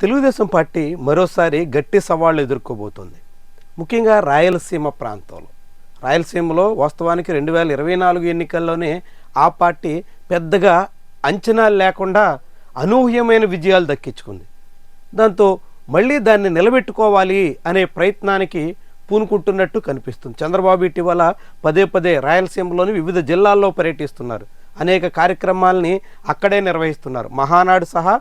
Telugu Desam party మరోసారి గట్టి సవాళ్ళు ఎదుర్కోబోతోంది. ముఖ్యంగా రాయలసీమ ప్రాంతంలో. రాయలసీమలో వాస్తవానికి రెండు వేల ఇరవై నాలుగు ఎన్నికల్లోనే ఆ పార్టీ పెద్దగా అంచనాలు లేకుండా అనూహ్యమైన విజయాలు దక్కించుకుంది. దాంతో మళ్ళీ దాన్ని నిలబెట్టుకోవాలి అనే ప్రయత్నానికి పూనుకుంటున్నట్టు కనిపిస్తుంది. చంద్రబాబు ఇటీవల పదే పదే రాయలసీమలోని వివిధ జిల్లాల్లో పర్యటిస్తున్నారు. అనేక కార్యక్రమాలని అక్కడే నిర్వహిస్తున్నారు. మహానాడు సహా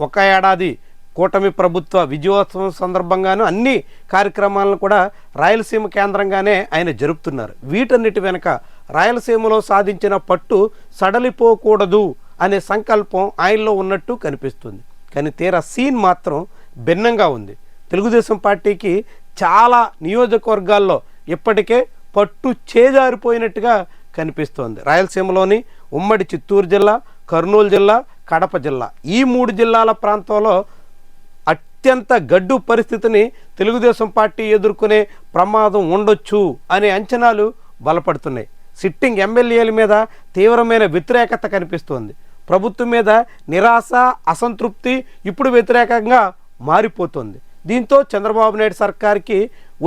ఒక ఏడాది కూటమి ప్రభుత్వ విజయోత్సవం సందర్భంగాను అన్ని కార్యక్రమాలను కూడా రాయలసీమ కేంద్రంగానే ఆయన జరుపుతున్నారు. వీటన్నిటి వెనుక రాయలసీమలో సాధించిన పట్టు సడలిపోకూడదు అనే సంకల్పం ఆయనలో ఉన్నట్టు కనిపిస్తుంది. కానీ తీరా సీన్ మాత్రం భిన్నంగా ఉంది. తెలుగుదేశం పార్టీకి చాలా నియోజకవర్గాల్లో ఇప్పటికే పట్టు చేజారిపోయినట్టుగా కనిపిస్తోంది. రాయలసీమలోని ఉమ్మడి చిత్తూరు జిల్లా కర్నూలు జిల్లా కడప జిల్లా. ఈ మూడు జిల్లాల ప్రాంతంలో అత్యంత గడ్డు పరిస్థితిని తెలుగుదేశం పార్టీ ఎదుర్కొనే ప్రమాదం ఉండొచ్చు అనే అంచనాలు బలపడుతున్నాయి. సిట్టింగ్ ఎమ్మెల్యేల మీద తీవ్రమైన వ్యతిరేకత కనిపిస్తోంది. ప్రభుత్వం మీద నిరాశ అసంతృప్తి ఇప్పుడు వ్యతిరేకంగా మారిపోతుంది. దీంతో చంద్రబాబు నాయుడు సర్కార్కి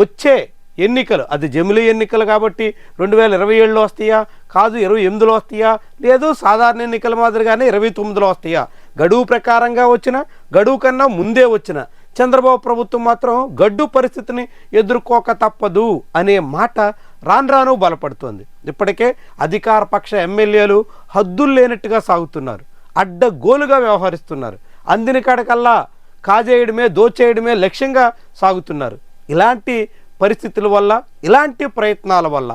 వచ్చే ఎన్నికలు. అది జమిలీ ఎన్నికలు కాబట్టి రెండు వేల ఇరవై ఏడులో వస్తాయా? కాదు ఇరవై ఎనిమిదిలో వస్తాయా? లేదు సాధారణ ఎన్నికల మాదిరిగానే ఇరవై తొమ్మిదిలో వస్తాయా? గడువు ప్రకారంగా వచ్చిన గడువు కన్నా ముందే వచ్చిన చంద్రబాబు ప్రభుత్వం మాత్రం గడ్డు పరిస్థితిని ఎదుర్కోక తప్పదు అనే మాట రాను రాను బలపడుతోంది. ఇప్పటికే అధికార పక్ష ఎమ్మెల్యేలు హద్దులు లేనట్టుగా సాగుతున్నారు. అడ్డగోలుగా వ్యవహరిస్తున్నారు. అందిన కాడకల్లా కాజేయడమే దోచేయడమే లక్ష్యంగా సాగుతున్నారు. ఇలాంటి పరిస్థితుల వల్ల ఇలాంటి ప్రయత్నాల వల్ల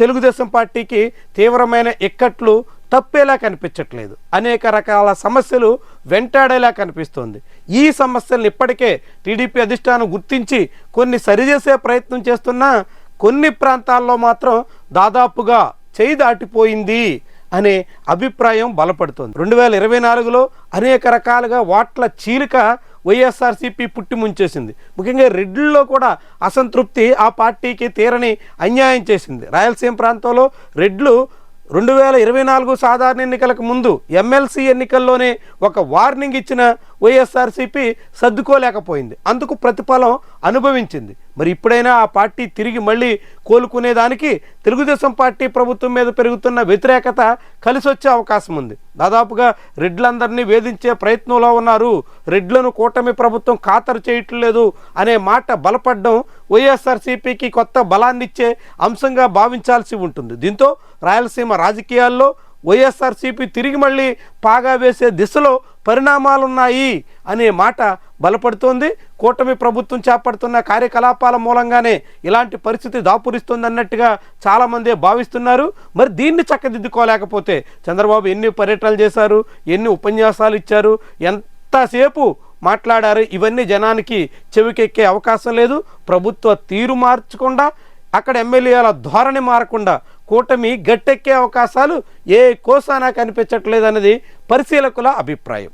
తెలుగుదేశం పార్టీకి తీవ్రమైన ఇక్కట్లు తప్పేలా కనిపించట్లేదు. అనేక రకాల సమస్యలు వెంటాడేలా కనిపిస్తోంది. ఈ సమస్యలను ఇప్పటికే టీడీపీ అధిష్టానం గుర్తించి కొన్ని సరిచేసే ప్రయత్నం చేస్తున్నా కొన్ని ప్రాంతాల్లో మాత్రం దాదాపుగా చేయి దాటిపోయింది అనే అభిప్రాయం బలపడుతోంది. రెండు వేల ఇరవై నాలుగులో అనేక రకాలుగా వాట్ల చీలిక వైఎస్ఆర్సీపీ పుట్టి ముంచేసింది. ముఖ్యంగా రెడ్డిల్లో కూడా అసంతృప్తి ఆ పార్టీకి తీరని అన్యాయం చేసింది. రాయలసీమ ప్రాంతంలో రెడ్లు రెండు వేల ఇరవై నాలుగు సాధారణ ఎన్నికలకు ముందు ఎమ్మెల్సీ ఎన్నికల్లోనే ఒక వార్నింగ్ ఇచ్చిన వైఎస్ఆర్సీపీ సర్దుకోలేకపోయింది. అందుకు ప్రతిఫలం అనుభవించింది. మరి ఇప్పుడైనా ఆ పార్టీ తిరిగి మళ్ళీ కోలుకునేదానికి తెలుగుదేశం పార్టీ ప్రభుత్వం మీద పెరుగుతున్న వ్యతిరేకత కలిసి వచ్చే అవకాశం ఉంది. దాదాపుగా రెడ్లందరినీ వేధించే ప్రయత్నంలో ఉన్నారు. రెడ్లను కూటమి ప్రభుత్వం ఖాతరు చేయట్లేదు అనే మాట బలపడడం వైఎస్ఆర్సీపీకి కొత్త బలాన్నిచ్చే అంశంగా భావించాల్సి ఉంటుంది. దీంతో రాయలసీమ రాజకీయాల్లో వైఎస్ఆర్సీపీ తిరిగి మళ్ళీ పాగా వేసే దిశలో పరిణామాలున్నాయి అనే మాట బలపడుతోంది. కూటమి ప్రభుత్వం చేపడుతున్న కార్యకలాపాల మూలంగానే ఇలాంటి పరిస్థితి దాపురిస్తుంది అన్నట్టుగా చాలామంది భావిస్తున్నారు. మరి దీన్ని చక్కదిద్దుకోలేకపోతే చంద్రబాబు ఎన్ని పర్యటనలు చేశారు ఎన్ని ఉపన్యాసాలు ఇచ్చారు ఎంతసేపు మాట్లాడారు ఇవన్నీ జనానికి చెవికెక్కే అవకాశం లేదు. ప్రభుత్వ తీరు మార్చకుండా అక్కడ ఎమ్మెల్యేల ధోరణి మారకుండా కూటమి గట్టెక్కే అవకాశాలు ఏ కోసానా కనిపించట్లేదన్నది పరిశీలకుల అభిప్రాయం.